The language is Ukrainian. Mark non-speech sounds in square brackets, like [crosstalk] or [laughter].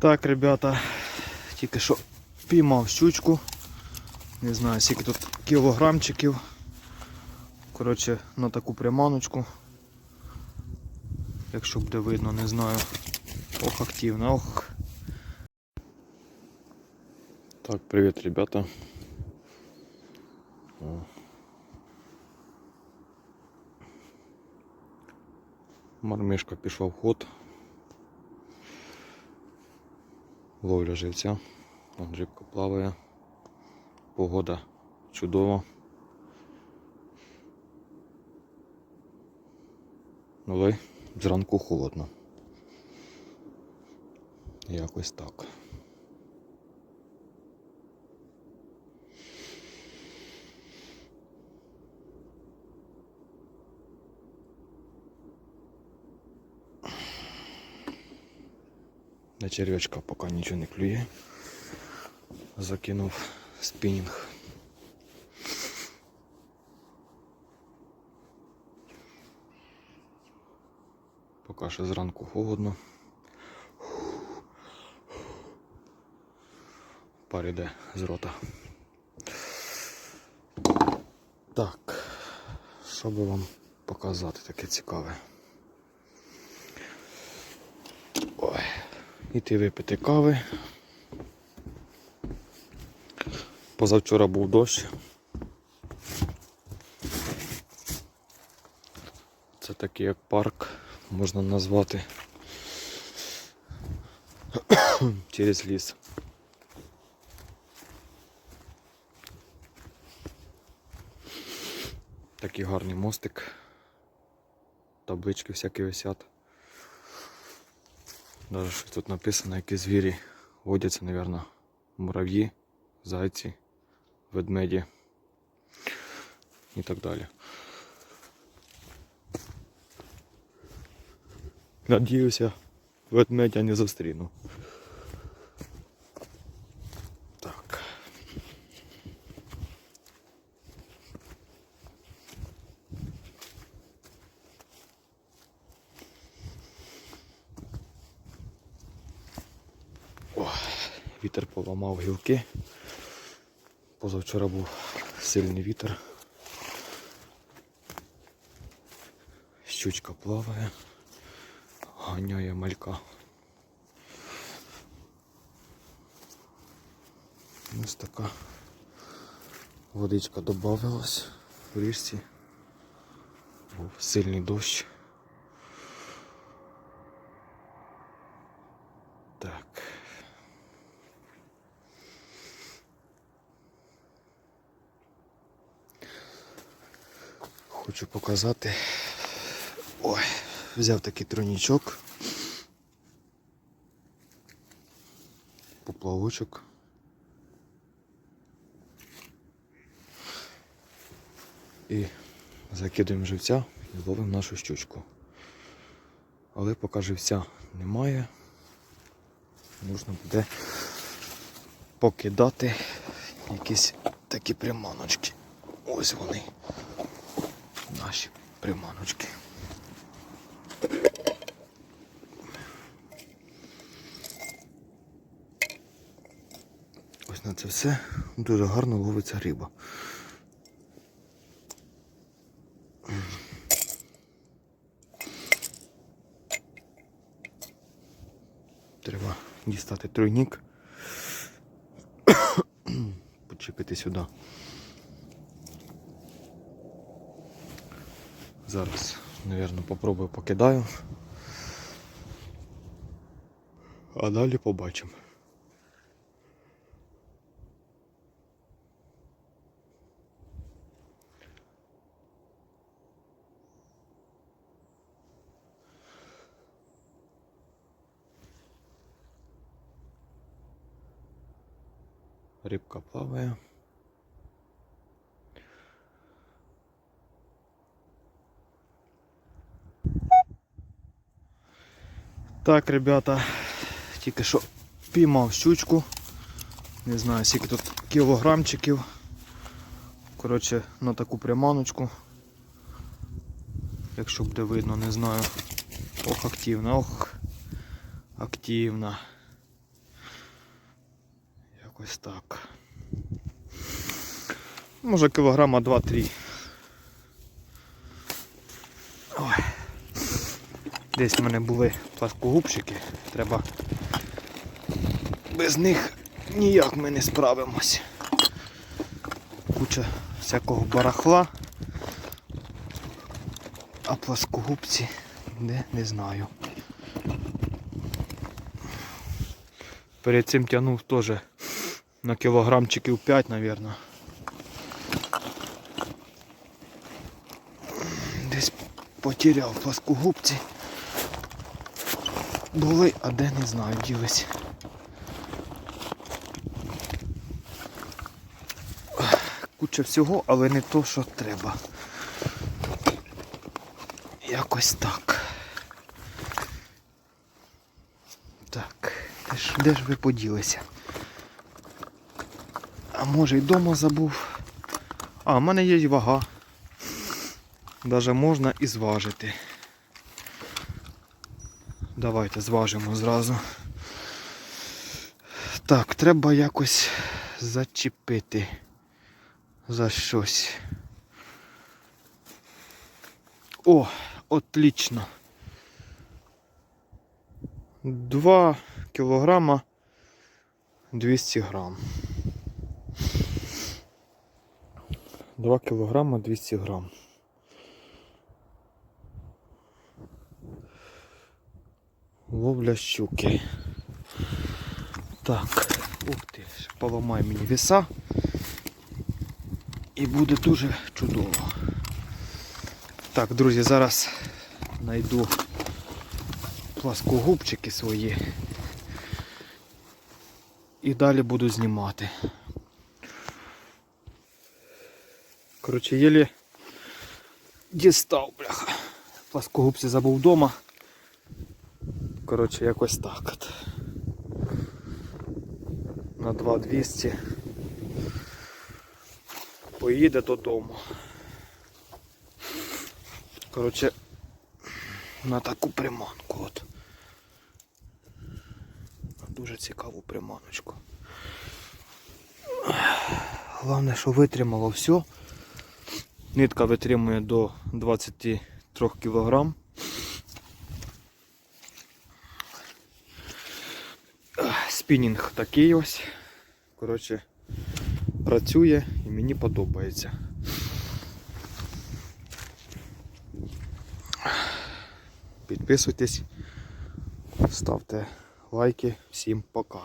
Так, ребята, тільки що піймав щучку. Не знаю, скільки тут кілограмчиків. Коротше, на таку приманочку. Якщо буде видно, не знаю. Ох, активно, ох. Так, привет, ребята. Мармишка пішла в ход. Ловля живця. Рибка плаває. Погода чудова. Але зранку холодно. Якось так. На червячка поки нічого не клює. Закинув спінінг. Поки ще зранку холодно. Пар іде з рота. Так, що би вам показати таке цікаве? Ой. Іти випити кави. Позавчора був дощ. Це такий як парк можна назвати [coughs] через ліс. Такий гарний мостик. Таблички всякі висять. Даже щось тут написано, які звірі водяться, мабуть, мурав'ї, зайці, ведмеді і так далі. Надіюся, ведмедя не зустріну. Вітер поламав гілки. Позавчора був сильний вітер. Щучка плаває, ганяє малька. Ось така водичка додавалась в річці. Був сильний дощ. Так. Хочу показати. Ой, взяв такий тронічок. Поплавочок. І закидуємо живця і ловимо нашу щучку. Але поки живця немає, можна буде покидати якісь такі приманочки. Ось вони наші приманочки. Ось на це все дуже гарно ловиться риба. Треба дістати тройник, [coughs] почепити сюди. Зараз, мабуть, попробую покидаю. А далі побачимо. Рибка плаває. Так, ребята, тільки що піймав щучку. Не знаю, скільки тут кілограмчиків. Коротше, на таку приманочку. Якщо буде видно, не знаю. Ох, активна, ох, активна. Якось так. Може кілограма 2-3. Ой. Десь в мене були пласкогубчики. Треба. Без них ніяк ми не справимось. Куча всякого барахла. А пласкогубці де не знаю. Перед цим тягнув теж на кілограмчиків 5, мабуть. Десь потеряв пласкогубці. Були, а де не знаю, ділись. Куча всього, але не то, що треба. Якось так. Так, де ж, де ж ви поділися? А може й дома забув. А, в мене є вага. Даже можна і зважити. Давайте зважимо зразу. Так, треба якось зачепити за щось. О, отлично. 2 кілограма 200 грам. 2 кілограма 200 грам. Ловля щуки. Так, ух ти, поламай мені віса. І буде дуже чудово. Так, друзі, зараз знайду пласкогубчики свої. І далі буду знімати. Коротше, єлі дістав, бляха. Пласкогубці забув вдома. Коротше, якось так от. На 2200 поїде додому. Коротше, на таку приманку от. Дуже цікаву приманочку. Головне, що витримало все. Нитка витримує до 23 кг. Спінінг такий ось. Коротше, працює і мені подобається. Підписуйтесь, ставте лайки. Всім пока.